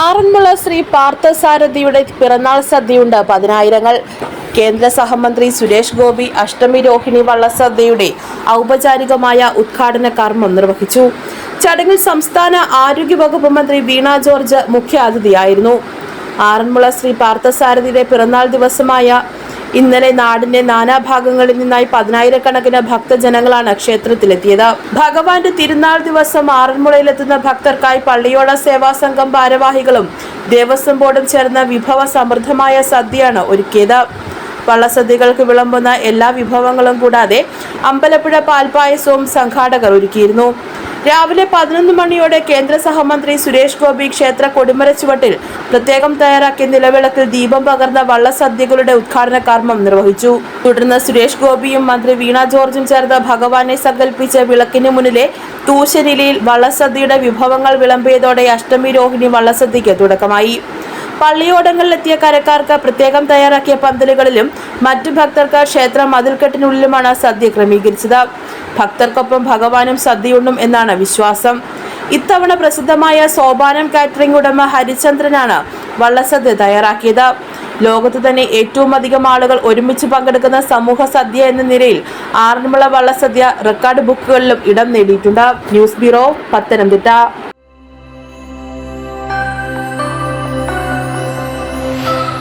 ആറന്മുള ശ്രീ പാർത്ഥസാരഥിയുടെ പിറന്നാൾ സദ്യയുണ്ട്. പതിനായിരങ്ങൾ. കേന്ദ്ര സഹമന്ത്രി സുരേഷ് ഗോപി അഷ്ടമി രോഹിണി വള്ളസദ്യയുടെ ഔപചാരികമായ ഉദ്ഘാടന കർമ്മം നിർവഹിച്ചു. ചടങ്ങിൽ സംസ്ഥാന ആരോഗ്യ വകുപ്പ് മന്ത്രി വീണ ജോർജ് മുഖ്യാതിഥിയായിരുന്നു. ആറന്മുള ശ്രീ പാർത്ഥസാരഥിയുടെ പിറന്നാൾ ദിവസമായ ഇന്നലെ നാടിന്റെ നാനാഭാഗങ്ങളിൽ നിന്നായി പതിനായിരക്കണക്കിന് ഭക്തജനങ്ങളാണ് ക്ഷേത്രത്തിലെത്തിയത്. ഭഗവാന്റെ തിരുനാൾ ദിവസം ആറന്മുളയിലെത്തുന്ന ഭക്തർക്കായി പള്ളിയോട സേവാ സംഘം ഭാരവാഹികളും ദേവസ്വം ബോർഡും ചേർന്ന് വിഭവ സമൃദ്ധമായ സദ്യയാണ് ഒരുക്കിയത്. വള്ളസദ്യകൾക്ക് വിളമ്പുന്ന എല്ലാ വിഭവങ്ങളും കൂടാതെ അമ്പലപ്പുഴ പാൽപായസവും സംഘാടകർ ഒരുക്കിയിരുന്നു. രാവിലെ പതിനൊന്ന് മണിയോടെ കേന്ദ്ര സഹമന്ത്രി സുരേഷ് ഗോപി ക്ഷേത്ര കൊടിമര ചുവട്ടിൽ പ്രത്യേകം തയ്യാറാക്കിയ നിലവിളക്കിൽ ദീപം പകർന്ന വള്ളസദ്യകളുടെ ഉദ്ഘാടന കർമ്മം നിർവഹിച്ചു. തുടർന്ന് സുരേഷ് ഗോപിയും മന്ത്രി വീണ ജോർജും ചേർന്ന് ഭഗവാനെ സങ്കല്പിച്ച വിളക്കിന് മുന്നിലെ തൂശനിലയിൽ വള്ളസദ്യയുടെ വിഭവങ്ങൾ വിളമ്പിയതോടെ അഷ്ടമി രോഹിണി വള്ളസദ്യയ്ക്ക് തുടക്കമായി. പള്ളിയോടങ്ങളിലെത്തിയ കരക്കാർക്ക് പ്രത്യേകം തയ്യാറാക്കിയ പന്തലുകളിലും മറ്റു ഭക്തർക്ക് ക്ഷേത്ര മതിൽക്കെട്ടിനുള്ളിലുമാണ് സദ്യ ക്രമീകരിച്ചത്. ഭക്തർക്കൊപ്പം ഭഗവാനും സദ്യയുണ്ടും എന്നാണ് വിശ്വാസം. ഇത്തവണ പ്രസിദ്ധമായ സോപാനം കാറ്ററിംഗ് ഉടമ ഹരിചന്ദ്രനാണ് വള്ളസദ്യ തയ്യാറാക്കിയത്. ലോകത്ത് തന്നെ ഏറ്റവും അധികം ആളുകൾ ഒരുമിച്ച് പങ്കെടുക്കുന്ന സമൂഹ സദ്യ എന്ന നിലയിൽ ആറന്മുള വള്ളസദ്യ റെക്കോർഡ് ബുക്കുകളിലും ഇടം നേടിയിട്ടുണ്ട്. News bureau Pathanamthitta.